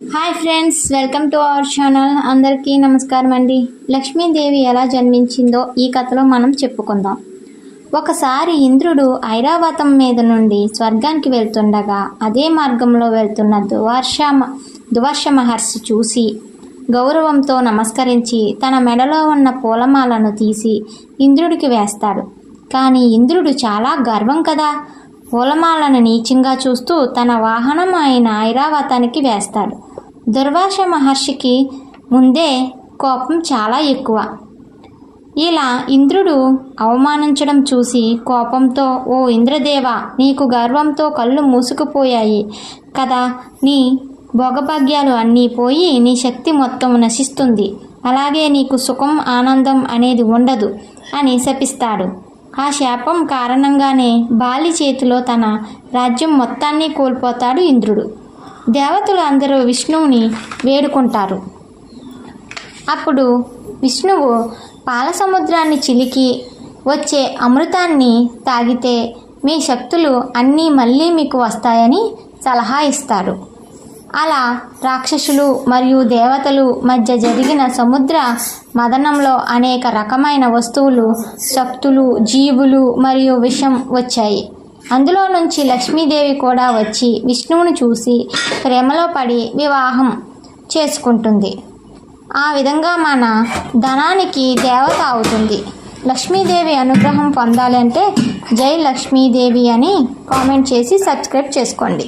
Hi friends welcome to our channel. అందరికీ నమస్కారం అండి. లక్ష్మీదేవి ఎలా జన్మించిందో ఈ కథలో మనం చెప్పుకుందాం. ఒకసారి ఇంద్రుడు ఐరావతం మీద నుండి స్వర్గానికి వెళ్తుండగా అదే మార్గంలో వెళ్తున్న దువర్ష దువర్ష మహర్షి చూసి గౌరవంతో నమస్కరించి తన మెడలో ఉన్న పూలమాలను తీసి ఇంద్రుడికి వేస్తాడు. కానీ ఇంద్రుడు చాలా గర్వం కదా. పూలమాలను నీచంగా చూస్తూ తన వాహనం ఆయన ఐరావతానికి వేస్తాడు. దుర్వాస మహర్షికి ముందే కోపం చాలా ఎక్కువ. ఇలా ఇంద్రుడు అవమానించడం చూసి కోపంతో ఓ ఇంద్రదేవ నీకు గర్వంతో కళ్ళు మూసుకుపోయాయి కదా నీ భోగభాగ్యాలు అన్నీ పోయి నీ శక్తి మొత్తం నశిస్తుంది. అలాగే నీకు సుఖం ఆనందం అనేది ఉండదు అని శపిస్తాడు. ఆ శాపం కారణంగానే బాలి చేతిలో తన రాజ్యం మొత్తాన్ని కోల్పోతాడు ఇంద్రుడు. దేవతలు అందరూ విష్ణువుని వేడుకుంటారు. అప్పుడు విష్ణువు పాల సముద్రాన్ని చిలికి వచ్చే అమృతాన్ని తాగితే మీ శక్తులు అన్నీ మళ్ళీ మీకు వస్తాయని సలహా ఇస్తారు. అలా రాక్షసులు మరియు దేవతలు మధ్య జరిగిన సముద్ర మదనంలో అనేక రకమైన వస్తువులు శక్తులు జీవులు మరియు విషం వచ్చాయి. అందులో నుంచి లక్ష్మీదేవి కూడా వచ్చి విష్ణువుని చూసి ప్రేమలో పడి వివాహం చేసుకుంటుంది. ఆ విధంగా మన ధనానికి దేవత అవుతుంది. లక్ష్మీదేవి అనుగ్రహం పొందాలంటే జై లక్ష్మీదేవి అని కామెంట్ చేసి సబ్స్క్రైబ్ చేసుకోండి.